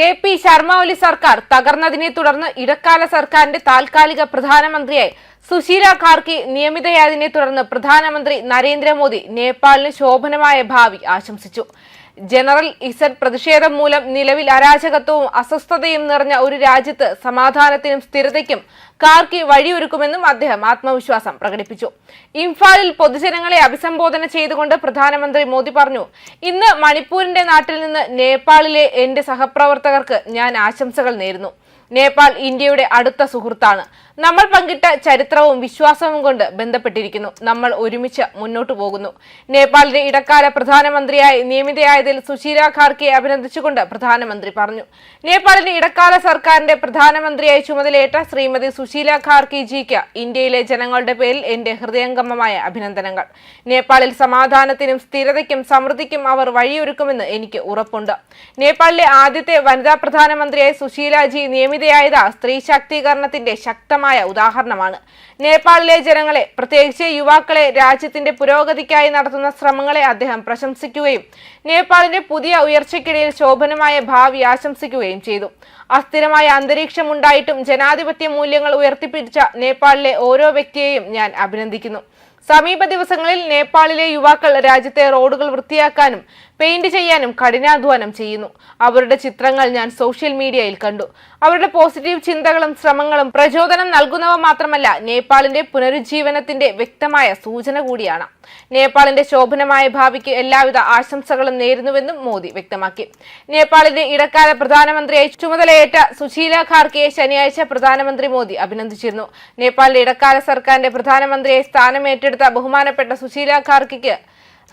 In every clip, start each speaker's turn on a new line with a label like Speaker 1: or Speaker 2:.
Speaker 1: K P Sharma ഒലി സർക്കാർ തകർന്നതിനെ തുടർന്ന് ഇടക്കാല സർക്കാരിന്റെ താൽക്കാലിക പ്രധാനമന്ത്രിയായി സുശീല ഖാർക്കി നിയമിതയായതിനെ തുടർന്ന് പ്രധാനമന്ത്രി നരേന്ദ്രമോദി നേപ്പാളിന് ശോഭനമായ ഭാവി ആശംസിച്ചു. ജനറൽ ഇസഡ് പ്രതിഷേധം മൂലം നിലവിൽ അരാജകത്വവും അസ്വസ്ഥതയും നിറഞ്ഞ ഒരു രാജ്യത്ത് സമാധാനത്തിനും സ്ഥിരതയ്ക്കും കാർക്കി വഴിയൊരുക്കുമെന്നും അദ്ദേഹം ആത്മവിശ്വാസം പ്രകടിപ്പിച്ചു. ഇംഫാലിൽ പൊതുജനങ്ങളെ അഭിസംബോധന ചെയ്തുകൊണ്ട് പ്രധാനമന്ത്രി മോദി പറഞ്ഞു ഇന്ന് മണിപ്പൂരിന്റെ നാട്ടിൽ നിന്ന് നേപ്പാളിലെ എന്റെ സഹപ്രവർത്തകർക്ക് ഞാൻ ആശംസകൾ നേരുന്നു. നേപ്പാൾ ഇന്ത്യയുടെ അടുത്ത സുഹൃത്താണ്. നമ്മൾ പങ്കിട്ട ചരിത്രവും വിശ്വാസവും കൊണ്ട് ബന്ധപ്പെട്ടിരിക്കുന്നു. നമ്മൾ ഒരുമിച്ച് മുന്നോട്ടു പോകുന്നു. നേപ്പാളിന്റെ ഇടക്കാല പ്രധാനമന്ത്രിയായി നിയമിതയായതിൽ സുശീല ഖാർക്കെ അഭിനന്ദിച്ചുകൊണ്ട് പ്രധാനമന്ത്രി പറഞ്ഞു. നേപ്പാളിന്റെ ഇടക്കാല സർക്കാരിന്റെ പ്രധാനമന്ത്രിയായി ചുമതലയേറ്റ ശ്രീമതി സുശീല ഖാർക്കെ ജിക്ക് ഇന്ത്യയിലെ ജനങ്ങളുടെ പേരിൽ എന്റെ ഹൃദയംഗമമായ അഭിനന്ദനങ്ങൾ. നേപ്പാളിൽ സമാധാനത്തിനും സ്ഥിരതയ്ക്കും സമൃദ്ധിക്കും അവർ വഴിയൊരുക്കുമെന്ന് എനിക്ക് ഉറപ്പുണ്ട്. നേപ്പാളിലെ ആദ്യത്തെ വനിതാ പ്രധാനമന്ത്രിയായി സുശീലാജി നിയമിതയായത് സ്ത്രീ ശാക്തീകരണത്തിന്റെ ശക്തമായ ഉദാഹരണമാണ്. നേപ്പാളിലെ ജനങ്ങളെ പ്രത്യേകിച്ച് യുവാക്കളെ രാജ്യത്തിന്റെ പുരോഗതിക്കായി നടത്തുന്ന ശ്രമങ്ങളെ അദ്ദേഹം പ്രശംസിക്കുകയും നേപ്പാളിന്റെ പുതിയ ഉയർച്ചയ്ക്കിടയിൽ ശോഭനമായ ഭാവി ആശംസിക്കുകയും ചെയ്തു. അസ്ഥിരമായ അന്തരീക്ഷം ഉണ്ടായിട്ടും ജനാധിപത്യ മൂല്യങ്ങൾ ഉയർത്തിപ്പിടിച്ച നേപ്പാളിലെ ഓരോ വ്യക്തിയെയും ഞാൻ അഭിനന്ദിക്കുന്നു. സമീപ ദിവസങ്ങളിൽ നേപ്പാളിലെ യുവാക്കൾ രാജ്യത്തെ റോഡുകൾ വൃത്തിയാക്കാനും പെയിന്റ് ചെയ്യാനും കഠിനാധ്വാനം ചെയ്യുന്നു. അവരുടെ ചിത്രങ്ങൾ ഞാൻ സോഷ്യൽ മീഡിയയിൽ കണ്ടു. അവരുടെ പോസിറ്റീവ് ചിന്തകളും ശ്രമങ്ങളും പ്രചോദനം നൽകുന്നവ മാത്രമല്ല നേപ്പാളിന്റെ പുനരുജ്ജീവനത്തിന്റെ വ്യക്തമായ സൂചന കൂടിയാണ്. നേപ്പാളിന്റെ ശോഭനമായ ഭാവിക്ക് എല്ലാവിധ ആശംസകളും നേരുന്നുവെന്നും മോദി വ്യക്തമാക്കി. നേപ്പാളിന്റെ ഇടക്കാല പ്രധാനമന്ത്രിയായി ചുമതലയേറ്റ സുശീല ഖാർക്കെയെ ശനിയാഴ്ച പ്രധാനമന്ത്രി മോദി അഭിനന്ദിച്ചിരുന്നു. നേപ്പാളിന്റെ ഇടക്കാല സർക്കാരിന്റെ പ്രധാനമന്ത്രിയായി സ്ഥാനമേറ്റെടുത്ത ബഹുമാനപ്പെട്ട സുശീല ഖാർക്കിക്ക്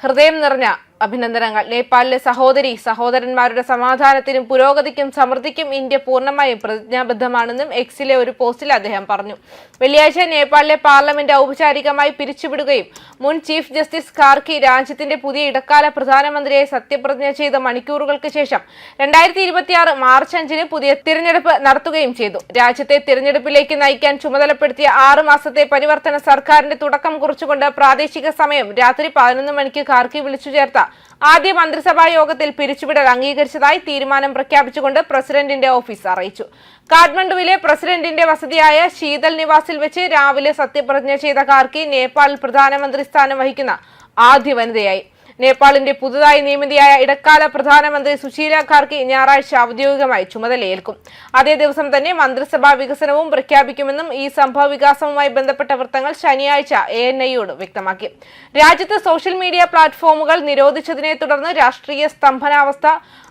Speaker 1: ഹൃദയം നിറഞ്ഞ അഭിനന്ദനങ്ങൾ. നേപ്പാളിലെ സഹോദരി സഹോദരന്മാരുടെ സമാധാനത്തിനും പുരോഗതിക്കും സമൃദ്ധിക്കും ഇന്ത്യ പൂർണമായും പ്രതിജ്ഞാബദ്ധമാണെന്നും എക്സിലെ ഒരു പോസ്റ്റിൽ അദ്ദേഹം പറഞ്ഞു. വെള്ളിയാഴ്ച നേപ്പാളിലെ പാർലമെന്റ് ഔപചാരികമായി പിരിച്ചുവിടുകയും മുൻ ചീഫ് ജസ്റ്റിസ് കാർക്കി രാജ്യത്തിന്റെ പുതിയ ഇടക്കാല പ്രധാനമന്ത്രിയായി സത്യപ്രതിജ്ഞ ചെയ്ത മണിക്കൂറുകൾക്ക് ശേഷം രണ്ടായിരത്തി ഇരുപത്തിയാറ് മാർച്ച് അഞ്ചിന് പുതിയ തിരഞ്ഞെടുപ്പ് നടത്തുകയും ചെയ്തു. രാജ്യത്തെ തിരഞ്ഞെടുപ്പിലേക്ക് നയിക്കാൻ ചുമതലപ്പെടുത്തിയ ആറു മാസത്തെ പരിവർത്തന സർക്കാരിന്റെ തുടക്കം കുറിച്ചുകൊണ്ട് പ്രാദേശിക സമയം രാത്രി പതിനൊന്ന് മണിക്ക് കാർക്കി വിളിച്ചു ചേർത്ത ആദ്യ മന്ത്രിസഭാ യോഗത്തിൽ പിരിച്ചുവിടൽ അംഗീകരിച്ചതായി തീരുമാനം പ്രഖ്യാപിച്ചുകൊണ്ട് പ്രസിഡന്റിന്റെ ഓഫീസ് അറിയിച്ചു. കാഠ്മണ്ഡുവിലെ പ്രസിഡന്റിന്റെ വസതിയായ ശീതൽ നിവാസിൽ വെച്ച് രാവിലെ സത്യപ്രതിജ്ഞ ചെയ്ത കാർക്കി നേപ്പാളിൽ പ്രധാനമന്ത്രി സ്ഥാനം വഹിക്കുന്ന ആദ്യ വനിതയായി. നേപ്പാളിന്റെ പുതുതായി നിയമിതിയായ ഇടക്കാല പ്രധാനമന്ത്രി സുശീല ഖാർക്കി ഞായറാഴ്ച ഔദ്യോഗികമായി ചുമതലയേൽക്കും. അതേ ദിവസം തന്നെ മന്ത്രിസഭാ വികസനവും പ്രഖ്യാപിക്കുമെന്നും ഈ സംഭവ വികാസവുമായി ബന്ധപ്പെട്ട വൃത്തങ്ങൾ ശനിയാഴ്ച എ എൻ ഐയോട് വ്യക്തമാക്കി. രാജ്യത്ത് സോഷ്യൽ മീഡിയ പ്ലാറ്റ്ഫോമുകൾ നിരോധിച്ചതിനെ തുടർന്ന് രാഷ്ട്രീയ സ്തംഭനാവസ്ഥ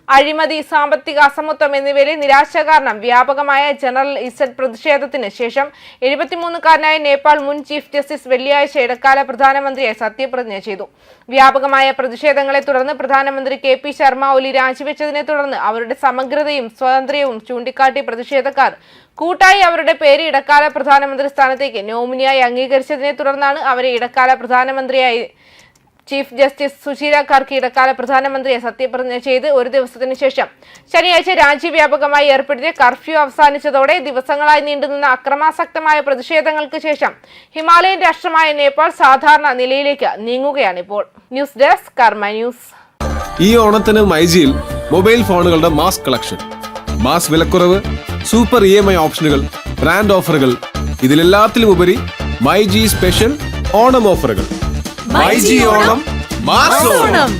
Speaker 1: അഴിമതി സാമ്പത്തിക അസമത്വം എന്നിവയിലെ നിരാശ കാരണം വ്യാപകമായ ജനറൽ ഇസഡ് പ്രതിഷേധത്തിന് ശേഷം എഴുപത്തിമൂന്നുകാരനായ നേപ്പാൾ മുൻ ചീഫ് ജസ്റ്റിസ് വെള്ളിയാഴ്ച ഇടക്കാല പ്രധാനമന്ത്രിയായി സത്യപ്രതിജ്ഞ ചെയ്തു. വ്യാപകമായ പ്രതിഷേധങ്ങളെ തുടർന്ന് പ്രധാനമന്ത്രി കെ പി ശർമ്മ ഒലി രാജിവെച്ചതിനെ തുടർന്ന് അവരുടെ സമഗ്രതയും സ്വാതന്ത്ര്യവും ചൂണ്ടിക്കാട്ടി പ്രതിഷേധക്കാർ കൂട്ടായി അവരുടെ പേര് ഇടക്കാല പ്രധാനമന്ത്രി സ്ഥാനത്തേക്ക് നോമിനിയായി അംഗീകരിച്ചതിനെ തുടർന്നാണ് അവരെ ഇടക്കാല പ്രധാനമന്ത്രിയായി ചീഫ് ജസ്റ്റിസ് സുശീല കാർക്ക് ഇടക്കാല പ്രധാനമന്ത്രിയെ സത്യപ്രതിജ്ഞ ചെയ്ത് ഒരു ദിവസത്തിന് ശേഷം ശനിയാഴ്ച രാജ്യവ്യാപകമായി ഏർപ്പെടുത്തിയ കർഫ്യൂ അവസാനിച്ചതോടെ ദിവസങ്ങളായി നീണ്ടുനിന്ന അക്രമാസക്തമായ പ്രതിഷേധങ്ങൾക്ക് ശേഷം ഹിമാലയൻ രാഷ്ട്രമായ നേപ്പാൾ സാധാരണ നിലയിലേക്ക് നീങ്ങുകയാണിപ്പോൾ ന്യൂസ് ഡെസ്ക് ന്യൂസ്.
Speaker 2: ഈ ഓണത്തിന് മൈജിയിൽ മൊബൈൽ ഫോണുകളുടെ മാസ് കളക്ഷൻ. മാസ് വിലക്കുറവ് സൂപ്പർ ഇ എം ഐ ഓപ്ഷനുകൾ ബ്രാൻഡ് ഓഫറുകൾ. ഇതിലെല്ലാത്തിലും ഉപരി മൈജി സ്പെഷ്യൽ ഓണം ഓഫറുകൾ. മൈജി ഓണം മാസ് ഓണം